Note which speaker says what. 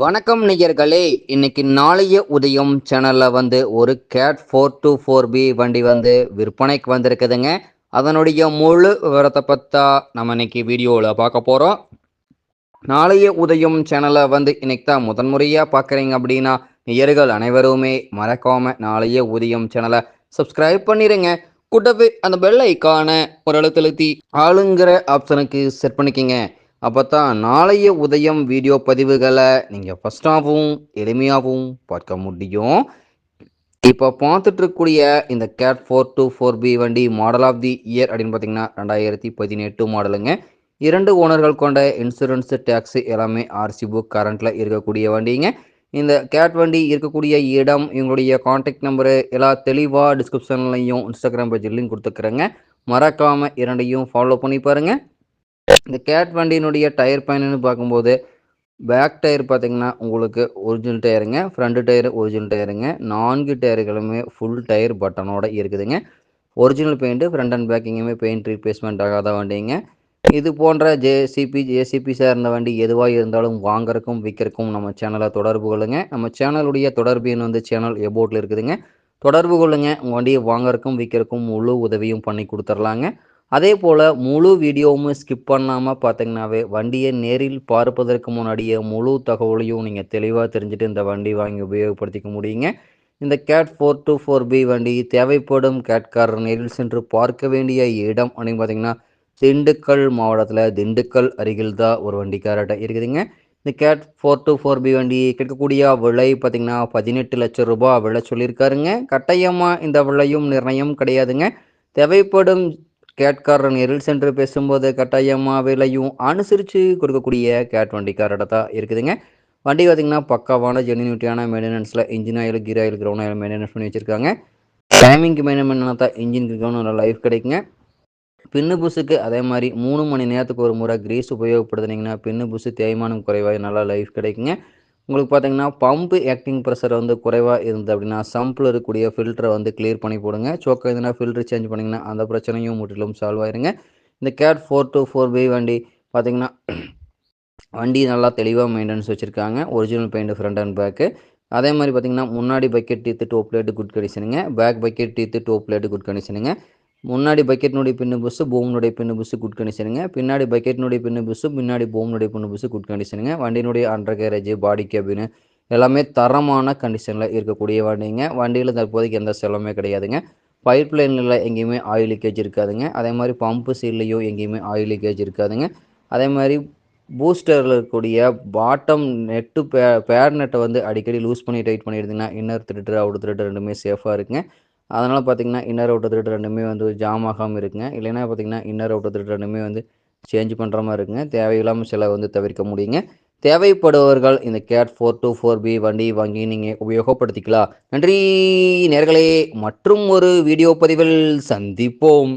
Speaker 1: வணக்கம் நிகர்களே இன்னைக்கு நாளைய உதயம் சேனல்ல வந்து ஒரு Cat four two four B வண்டி வந்து விற்பனைக்கு வந்திருக்குதுங்க. அதனுடைய முழு விவரத்தை பத்தா நம்ம இன்னைக்கு வீடியோவில் பார்க்க போகிறோம் நாளைய உதயம் சேனலை வந்து இன்னைக்கு தான் முதன்முறையாக பார்க்குறீங்க அப்படின்னா நேயர்கள் அனைவருமே மறக்காம நாளைய உதயம் சேனலை சப்ஸ்கிரைப் பண்ணிடுங்க கூட்டவே அந்த பெல் ஐக்கான ஒரு அழுத்தழுத்தி ஆளுங்கிற ஆப்ஷனுக்கு செட் பண்ணிக்கோங்க. அப்போ தான் நாளைய உதயம் வீடியோ பதிவுகளை நீங்கள் ஃபஸ்ட்டாகவும் எளிமையாகவும் பார்க்க முடியும். இப்போ பார்த்துட்டு இருக்கக்கூடிய இந்த Cat four two four B வண்டி மாடல் ஆஃப் தி இயர் அப்படின்னு பார்த்தீங்கன்னா ரெண்டாயிரத்தி பதினெட்டு மாடலுங்க இரண்டு ஓனர்கள் கொண்ட இன்சூரன்ஸ் டேக்ஸு எல்லாமே ஆர்சி புக் கரண்ட்டில் இருக்கக்கூடிய வண்டிங்க. இந்த கேட் வண்டி இருக்கக்கூடிய இடம் இவங்களுடைய காண்டாக்ட் நம்பரு எல்லா தெளிவாக டிஸ்கிரிப்ஷன்லையும் இன்ஸ்டாகிராம் பேஜ் லிங்க் கொடுத்துக்கிறேங்க. மறக்காமல் இரண்டையும் ஃபாலோ பண்ணி பாருங்கள் இந்த கேட் வண்டியினுடைய டயர் பயணம்னு பார்க்கும்போது பேக் டயர் பார்த்தீங்கன்னா உங்களுக்கு ஒரிஜினல் டயருங்க ஃப்ரண்ட் டயர் ஒரிஜினல் டயருங்க நான்கு டயர்களுமே ஃபுல் டயர் பட்டனோட இருக்குதுங்க. ஒரிஜினல் பெயிண்ட்டு ஃப்ரண்ட் அண்ட் பேக்கிங்குமே பெயிண்ட் ரீப்ளேஸ்மெண்ட் ஆகாத வண்டிங்க. இது போன்ற ஜேசிபி ஜேசிபி சார்ந்த வண்டி எதுவாக இருந்தாலும் வாங்குறக்கும் விற்கிறக்கும் நம்ம சேனலை தொடர்பு கொள்ளுங்க. நம்ம சேனலுடைய தொடர்பு எண் வந்து சேனல் எபோட்டில் இருக்குதுங்க. தொடர்பு கொள்ளுங்க. உங்கள் வண்டியை வாங்குறக்கும் விற்கிறக்கும் முழு உதவியும் பண்ணி கொடுத்துர்லாங்க. அதே போல் முழு வீடியோவும் ஸ்கிப் பண்ணாமல் பார்த்தீங்கன்னாவே வண்டியை நேரில் பார்ப்பதற்கு முன்னாடியே முழு தகவலையும் நீங்கள் தெளிவாக தெரிஞ்சுட்டு இந்த வண்டி வாங்கி உபயோகப்படுத்திக்க முடியுங்க. இந்த Cat four two four B வண்டி தேவைப்படும் கேட்காரர் நேரில் சென்று பார்க்க வேண்டிய இடம் அப்படின்னு பார்த்தீங்கன்னா திண்டுக்கல் மாவட்டத்தில் திண்டுக்கல் அருகில் தான் ஒரு வண்டி இருக்குதுங்க. இந்த Cat four two four B வண்டி கிடைக்கக்கூடிய விலை பார்த்திங்கன்னா பதினெட்டு லட்சம் ரூபாய் விலை சொல்லியிருக்காருங்க. கட்டாயமாக இந்த விலையும் நிர்ணயம் கிடையாதுங்க. தேவைப்படும் கேட்காரர் நேரில் சென்று பேசும்போது கட்டாயமாக விலையும் அனுசரித்து கொடுக்கக்கூடிய கேட் வண்டிக்காரட தான் இருக்குதுங்க. வண்டி பார்த்திங்கன்னா பக்காவான ஜெனினியூட்டியான மெயின்டெனன்ஸில் engine oil gear oil ground oil maintenance பண்ணி வச்சுருக்காங்க. டைமிங்க்கு மெயின்டெனன் தான் இன்ஜினுக்கு கிரவுண்ட் லைஃப் கிடைக்குங்க. பின்னு புஸுக்கு அதே மாதிரி மூணு மணி நேரத்துக்கு ஒரு முறை கிரீஸ் உபயோகப்படுத்துனீங்கன்னா பின்னு புஸு தேய்மானம் குறைவாக நல்லா லைஃப் கிடைக்குங்க. உங்களுக்கு பார்த்தீங்கன்னா பம்பு ஆக்டிங் ப்ரெஷர் வந்து குறைவாக இருந்தது அப்படின்னா சம்பில் இருக்கக்கூடிய ஃபில்டரை வந்து கிளியர் பண்ணி போடுங்க. சோக்க எதுனா ஃபில்டர் சேஞ்ச் பண்ணிங்கன்னா அந்த பிரச்சனையும் முற்றிலும் சால்வ் ஆயிருங்க. இந்த Cat four two four B வண்டி பார்த்தீங்கன்னா வண்டி நல்லா தெளிவாக மெயின்டெனன்ஸ் வச்சுருக்காங்க. Original paint front and back அதே மாதிரி பார்த்தீங்கன்னா முன்னாடி bucket teeth top plate good கண்டிஷனுங்க back bucket teeth top plate good கண்டிஷனுங்க முன்னாடி பக்கெட்னுடைய பின்னு புஸ்ஸு பூம்னுடைய பின்னு புஸ்ஸு குட் கண்டிஷனுங்க பின்னாடி பக்கெட்னுடைய பின்னு புஸ்ஸு பின்னாடி பூம்னுடைய பின்னு புஸ்ஸு குட் கண்டிஷனுங்க வண்டியினுடைய அண்டர் கேரேஜ் பாடி கேபின் எல்லாமே தரமான கண்டிஷனில் இருக்கக்கூடிய வண்டிங்க. வண்டியில் தற்போதைக்கு எந்த செலவுமே கிடையாதுங்க. பைப் லைனில் எங்கேயுமே ஆயில் லீக்கேஜ் இருக்காதுங்க. அதே மாதிரி பம்பு சீல்லையோ எங்கேயுமே ஆயில் லீக்கேஜ் இருக்காதுங்க. அதே மாதிரி பூஸ்டரில் இருக்கக்கூடிய பாட்டம் நெட்டு பே பேட் நெட்டை வந்து அடிக்கடி லூஸ் பண்ணி டைட் பண்ணியிருந்தீங்கன்னா இன்னர் த்ரெட்டு அவுட் த்ரெட்டு ரெண்டுமே சேஃபாக இருக்குங்க. அதனால் பார்த்தீங்கன்னா இன்னர் அவுட்டர் த்ரெட் ரெண்டுமே வந்து ஜாம் ஆகாமல் இருக்குங்க. இல்லைன்னா பார்த்தீங்கன்னா இன்னர் அவுட்டர் த்ரெட் ரெண்டுமே வந்து சேஞ்ச் பண்ணுற மாதிரி இருக்குங்க. தேவையில்லாமல் சில வந்து தவிர்க்க முடியுங்க. தேவைப்படுபவர்கள் இந்த Cat four two four B வண்டி வாங்கி நீங்கள் உபயோகப்படுத்திக்கலாம். நன்றி நேர்களே. மற்றும் ஒரு வீடியோ பதிவில் சந்திப்போம்.